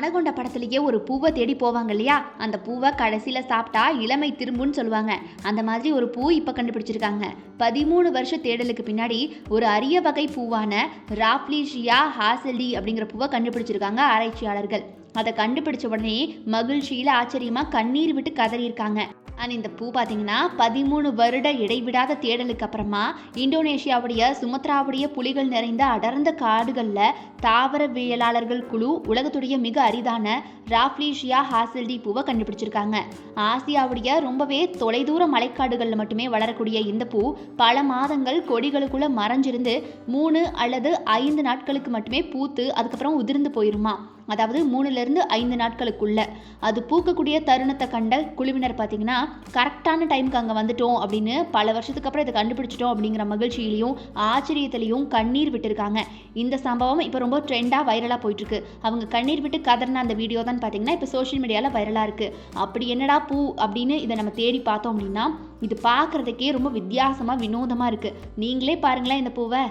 மனகொண்ட படத்துலயே ஒரு பூவை தேடி போவாங்க இல்லையா? அந்த பூவை கடைசியில் சாப்பிட்டா இளமை திரும்புன்னு சொல்லுவாங்க. அந்த மாதிரி ஒரு பூ இப்போ கண்டுபிடிச்சிருக்காங்க. பதிமூணு வருஷ தேடலுக்கு பின்னாடி ஒரு அரிய வகை பூவான ராப்லிஷியா ஹாசலி அப்படிங்கிற பூவை கண்டுபிடிச்சிருக்காங்க ஆராய்ச்சியாளர்கள். அதை கண்டுபிடிச்ச உடனே மகிழ்ச்சியில் ஆச்சரியமாக கண்ணீர் விட்டு கதறியிருக்காங்க. அண்ட் இந்த பூ பார்த்தீங்கன்னா பதிமூணு வருட இடைவிடாத தேடலுக்கு அப்புறமா இந்தோனேஷியாவுடைய சுமத்ராவுடைய புலிகள் நிறைந்த அடர்ந்த காடுகளில் தாவரவியலாளர்கள் குழு உலகத்துடைய மிக அரிதான ராஃப்லீஷியா ஹாசல்டி பூவை கண்டுபிடிச்சிருக்காங்க. ஆசியாவுடைய ரொம்பவே தொலைதூர மலைக்காடுகளில் மட்டுமே வளரக்கூடிய இந்த பூ பல மாதங்கள் கொடிகளுக்குள்ள மறைஞ்சிருந்து மூணு அல்லது ஐந்து நாட்களுக்கு மட்டுமே பூத்து அதுக்கப்புறம் உதிர்ந்து போயிருமா. அதாவது மூணுலேருந்து ஐந்து நாட்களுக்குள்ள. அது பூக்கக்கூடிய தருணத்தை கண்ட குழுவினர் பார்த்தீங்கன்னா கரெக்டான டைமுக்கு அங்கே வந்துட்டோம் அப்படின்னு பல வருஷத்துக்கு அப்புறம் இதை கண்டுபிடிச்சிட்டோம் அப்படிங்கிற மகிழ்ச்சியிலையும் ஆச்சரியத்திலையும் கண்ணீர் விட்டுருக்காங்க. இந்த சம்பவம் இப்போ ரொம்ப ட்ரெண்டாக வைரலாக போயிட்டுருக்கு. அவங்க கண்ணீர் விட்டு கதறின அந்த வீடியோ தான் பார்த்தீங்கன்னா இப்போ சோஷியல் மீடியாவில் வைரலாக இருக்குது அப்படி என்னடா பூ அப்படின்னு இதை நம்ம தேடி பார்த்தோம் அப்படின்னா இது பார்க்குறதுக்கே ரொம்ப வித்தியாசமாக வினோதமாக இருக்குது நீங்களே பாருங்களேன் இந்த பூவை.